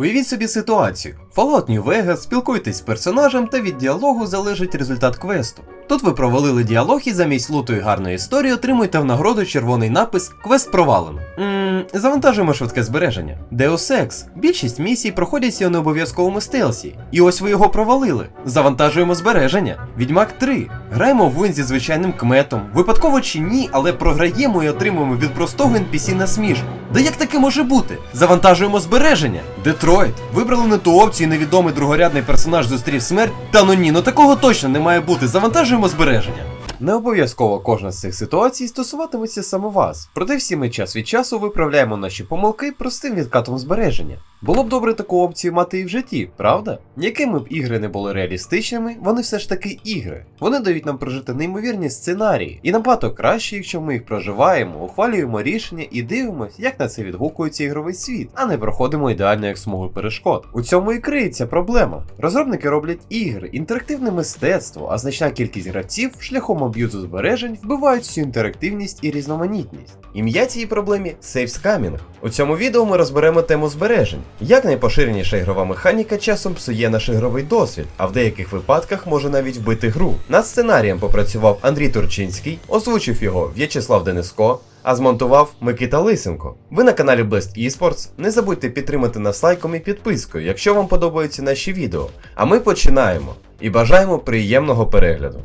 Уявіть собі ситуацію. Fallout New Vegas, спілкуйтесь з персонажем та від діалогу залежить результат квесту. Тут ви провалили діалог і замість луту і гарної історії отримуєте в нагороду червоний напис Квест провалено. Ммм, завантажуємо швидке збереження. Deus Ex. Більшість місій проходять у необов'язковому стелсі. І ось ви його провалили. Завантажуємо збереження. Відьмак 3. Граємо в вин зі звичайним кметом. Випадково чи ні, але програємо і отримуємо від простого NPC насмішку. Да як таке може бути? Завантажуємо збереження. Детройт. Вибрали не ту опцію, і невідомий другорядний персонаж зустрів смерть. Та ну ні, ну такого точно не має бути. Завантажуємо збереження. Не обов'язково кожна з цих ситуацій стосуватиметься саме вас, проте всі ми час від часу виправляємо наші помилки простим відкатом збереження. Було б добре таку опцію мати і в житті, правда? Якими б ігри не були реалістичними, вони все ж таки ігри. Вони дають нам прожити неймовірні сценарії, і набагато краще, якщо ми їх проживаємо, ухвалюємо рішення і дивимося, як на це відгукується ігровий світ, а не проходимо ідеально як смугу перешкод. У цьому і криється проблема. Розробники роблять ігри, інтерактивне мистецтво, а значна кількість гравців шляхом аб'юзу збережень вбивають всю інтерактивність і різноманітність. Ім'я цієї проблемі сейфскамінг. У цьому відео ми розберемо тему збережень. Як найпоширеніша ігрова механіка часом псує наш ігровий досвід, а в деяких випадках може навіть вбити гру. Над сценарієм попрацював Андрій Турчинський, озвучив його В'ячеслав Дениско. А змонтував Микита Лисенко. Ви на каналі Best Esports. Не забудьте підтримати нас лайком і підпискою, якщо вам подобаються наші відео. А ми починаємо і бажаємо приємного перегляду.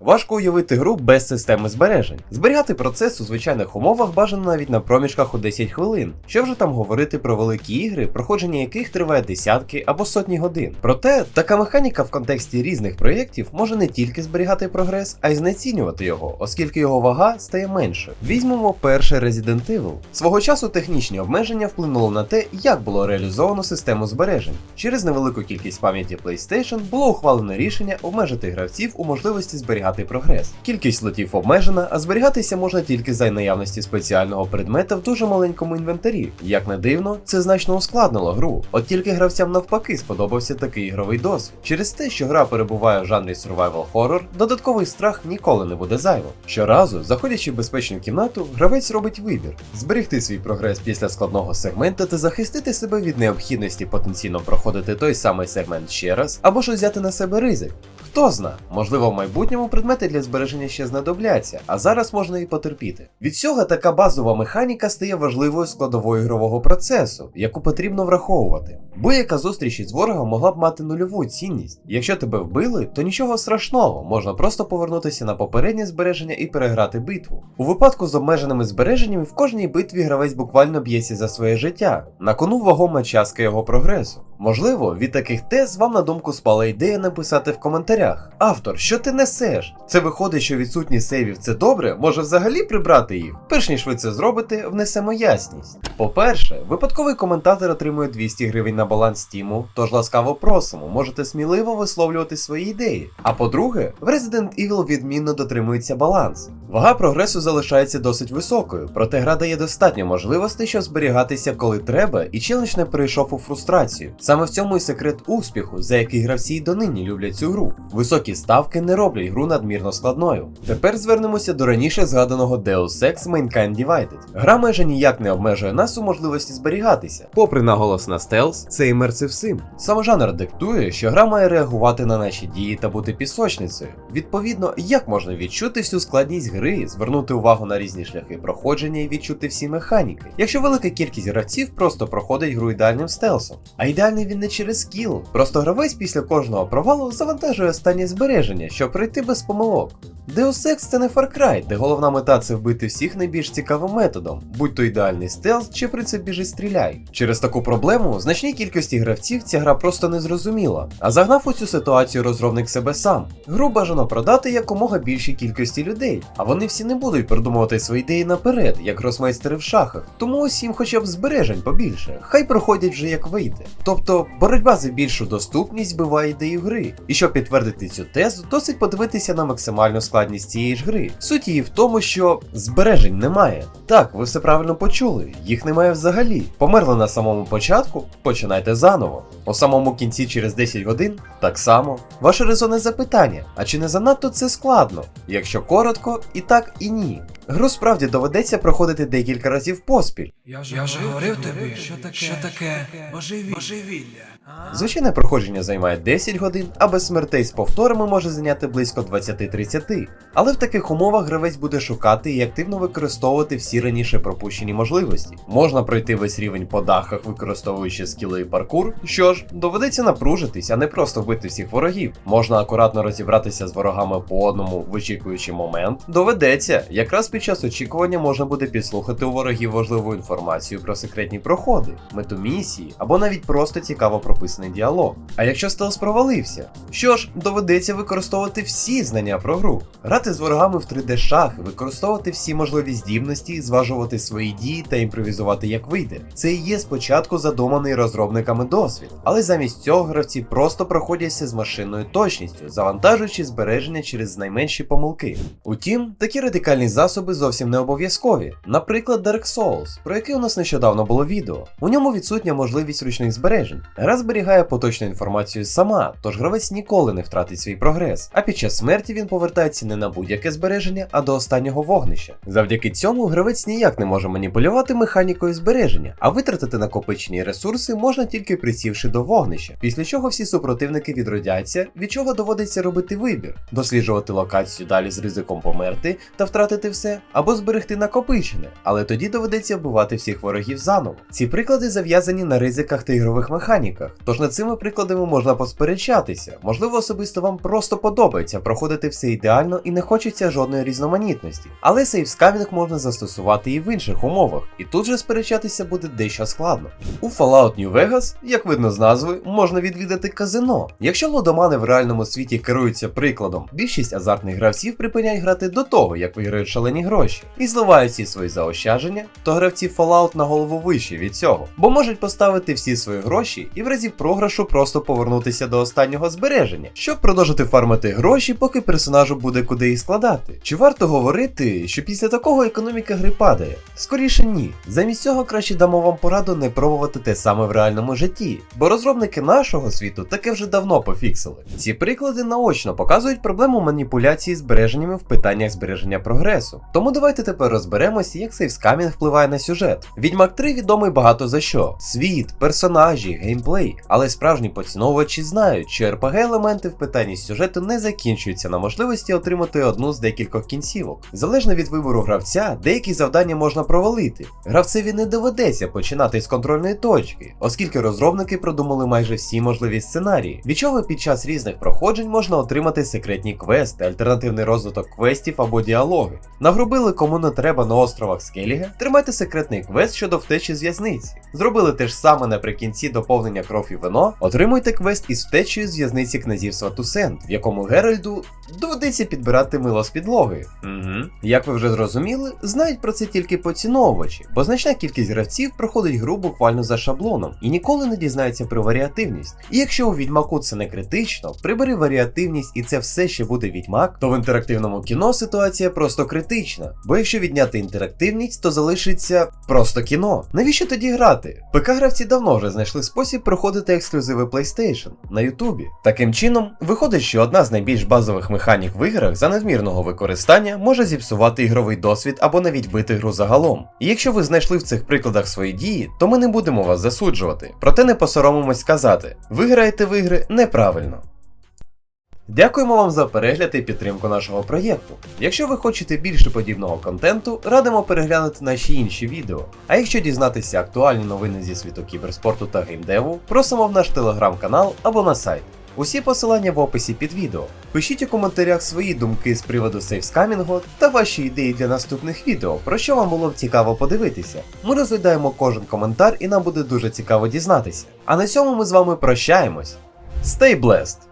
Важко уявити гру без системи збережень. Зберігати процес у звичайних умовах бажано навіть на проміжках у 10 хвилин. Що вже там говорити про великі ігри, проходження яких триває десятки або сотні годин. Проте така механіка в контексті різних проєктів може не тільки зберігати прогрес, а й знецінювати його, оскільки його вага стає меншою. Візьмемо перший Resident Evil. Свого часу технічні обмеження вплинули на те, як було реалізовано систему збережень. Через невелику кількість пам'яті PlayStation було ухвалено рішення обмежити гравців у можливості зберігати прогрес. Кількість слотів обмежена, а зберігатися можна тільки за наявності спеціального предмета в дуже маленькому інвентарі. Як не дивно, це значно ускладнило гру. От тільки гравцям навпаки сподобався такий ігровий досвід. Через те, що гра перебуває в жанрі survival horror, додатковий страх ніколи не буде зайвим. Щоразу, заходячи в безпечну кімнату, гравець робить вибір: зберегти свій прогрес після складного сегмента та захистити себе від необхідності потенційно проходити той самий сегмент ще раз, або ж взяти на себе ризик. Хто зна, можливо, в майбутньому предмети для збереження ще знадобляться, а зараз можна і потерпіти. Від цього така базова механіка стає важливою складовою ігрового процесу, яку потрібно враховувати. Будь-яка зустріч із ворогом могла б мати нульову цінність. Якщо тебе вбили, то нічого страшного, можна просто повернутися на попереднє збереження і переграти битву. У випадку з обмеженими збереженнями в кожній битві гравець буквально б'ється за своє життя. На кону вагома частка його прогресу. Можливо, від таких тез вам на думку спала ідея написати в коментарях. Автор, що ти несеш? Це виходить, що відсутність сейвів це добре, може взагалі прибрати їх? Перш ніж ви це зробите, внесемо ясність. По-перше, випадковий коментатор отримує 200 гривень на баланс Стіму, тож ласкаво просимо, можете сміливо висловлювати свої ідеї. А по-друге, в Resident Evil відмінно дотримується баланс. Вага прогресу залишається досить високою, проте гра дає достатньо можливостей, щоб зберігатися коли треба, і челендж не перейшов у фрустрацію. Саме в цьому і секрет успіху, за який гравці й донині люблять цю гру. Високі ставки не роблять гру надмірно складною. Тепер звернемося до раніше згаданого Deus Ex Mankind Divided. Гра майже ніяк не обмежує нас у можливості зберігатися. Попри наголос на стелс, це імерсив сим. Сам жанр диктує, що гра має реагувати на наші дії та бути пісочницею. Відповідно, як можна відчути всю складність гри, звернути увагу на різні шляхи проходження і відчути всі механіки, якщо велика кількість гравців просто проходить гру ідеальним стелсом. А ідеальний він не через скіл, просто гравець після кожного провалу завантажує останні збереження, щоб пройти без помилок. Deus Ex це не Far Cry, де головна мета це вбити всіх найбільш цікавим методом, будь то ідеальний стелс чи принцип біжи стріляй. Через таку проблему значній кількості гравців ця гра просто не зрозуміла, а загнав у цю ситуацію розробник себе сам. Гру бажано продати якомога більшій кількості людей, а вони всі не будуть придумувати свої ідеї наперед, як гросмейстери в шахах. Тому їм хоча б збережень побільше, хай проходять вже як вийде. Тобто боротьба за більшу доступність збиває ідею гри. І щоб підтвердити цю тезу, досить подивитися на максимальну складність складність цієї ж гри. Суть її в тому, що збережень немає. Так, ви все правильно почули, їх немає взагалі. Померли на самому початку, починайте заново. У самому кінці через 10 годин так само. Ваше резонне запитання: а чи не занадто це складно? Якщо коротко, і так, і ні. Гру справді доведеться проходити декілька разів поспіль. Я ж говорив тобі, що таке, що таке божевілля. Звичайне проходження займає 10 годин, а без смертей з повторами може зайняти близько 20-30. Але в таких умовах гравець буде шукати і активно використовувати всі раніше пропущені можливості. Можна пройти весь рівень по дахах, використовуючи скіли і паркур. Що ж, доведеться напружитись, а не просто вбити всіх ворогів. Можна акуратно розібратися з ворогами по одному, вичікуючи момент. Доведеться, якраз під час очікування можна буде підслухати у ворогів важливу інформацію про секретні проходи, мету місії або навіть просто цікаво прописаний діалог. А якщо стелс провалився, що ж, доведеться використовувати всі знання про гру, грати з ворогами в 3D шахи, використовувати всі можливі здібності, зважувати свої дії та імпровізувати як вийде. Це і є спочатку задуманий розробниками досвід, але замість цього гравці просто проходяться з машинною точністю, завантажуючи збереження через найменші помилки. Утім, такі радикальні засоби зовсім не обов'язкові. Наприклад, Dark Souls, про який у нас нещодавно було відео. У ньому відсутня можливість ручних збережень. Гра зберігає поточну інформацію сама, тож гравець ніколи не втратить свій прогрес, а під час смерті він повертається не на будь-яке збереження, а до останнього вогнища. Завдяки цьому гравець ніяк не може маніпулювати механікою збереження, а витратити накопичені ресурси можна тільки присівши до вогнища, після чого всі супротивники відродяться, від чого доводиться робити вибір: досліджувати локацію далі з ризиком померти та втратити все, або зберегти накопичене, але тоді доведеться вбивати всіх ворогів заново. Ці приклади зав'язані на ризиках та ігрових механіках, тож над цими прикладами можна посперечатися. Можливо, особисто вам просто подобається проходити все ідеально і не хочеться жодної різноманітності. Але сейфскамінг можна застосувати і в інших умовах, і тут же сперечатися буде дещо складно. У Fallout New Vegas, як видно з назви, можна відвідати казино. Якщо лодомани в реальному світі керуються прикладом, більшість азартних гравців припиняють грати до того, як виграють шалені гроші, і зливають всі свої заощадження, то гравці Fallout на голову вищі від цього, бо можуть поставити всі свої гроші і в разі програшу просто повернутися до останнього збереження, щоб продовжити фармити гроші, поки персонажу буде куди їх складати. Чи варто говорити, що після такого економіка гри падає? Скоріше ні. Замість цього краще дамо вам пораду не пробувати те саме в реальному житті, бо розробники нашого світу таке вже давно пофіксили. Ці приклади наочно показують проблему маніпуляції збереженнями в питаннях збереження прогресу. Тому давайте тепер розберемося, як сейфскамінг впливає на сюжет. Відьмак 3 відомий багато за що: світ, персонажі, геймплей. Але справжні поціновувачі знають, що RPG елементи в питанні сюжету не закінчуються на можливості отримати одну з декількох кінцівок. Залежно від вибору гравця, деякі завдання можна провалити. Гравцеві не доведеться починати з контрольної точки, оскільки розробники продумали майже всі можливі сценарії, від чого під час різних проходжень можна отримати секретні квести, альтернативний розвиток квестів або діалоги. Нагрубили кому не треба на островах Скеліга, тримайте секретний квест щодо втечі з в'язниці. Зробили те ж саме наприкінці доповнення кров і вино, отримуйте квест із втечею з в'язниці князівства Тусент, в якому Геральду доведеться підбирати мило з підлоги. Угу. Як ви вже зрозуміли, знають про це тільки поціновувачі, бо значна кількість гравців проходить гру буквально за шаблоном і ніколи не дізнається про варіативність. І якщо у відьмаку це не критично, прибери варіативність і це все ще буде відьмак, то в інтерактивному кіно ситуація просто критична. Бо якщо відняти інтерактивність, то залишиться просто кіно. Навіщо тоді грати? ПК гравці давно вже знайшли спосіб проходити ексклюзиви PlayStation на Ютубі. Таким чином, виходить, що одна з найбільш базових механік в іграх за надмірного використання може зіпсувати ігровий досвід або навіть вбити гру загалом. І якщо ви знайшли в цих прикладах свої дії, то ми не будемо вас засуджувати. Проте не посоромимось сказати, ви граєте в ігри неправильно. Дякуємо вам за перегляд і підтримку нашого проєкту. Якщо ви хочете більше подібного контенту, радимо переглянути наші інші відео. А якщо дізнатися актуальні новини зі світу кіберспорту та геймдеву, просимо в наш телеграм-канал або на сайт. Усі посилання в описі під відео. Пишіть у коментарях свої думки з приводу сейфскамінгу та ваші ідеї для наступних відео, про що вам було б цікаво подивитися. Ми розглядаємо кожен коментар і нам буде дуже цікаво дізнатися. А на цьому ми з вами прощаємось. Stay blessed!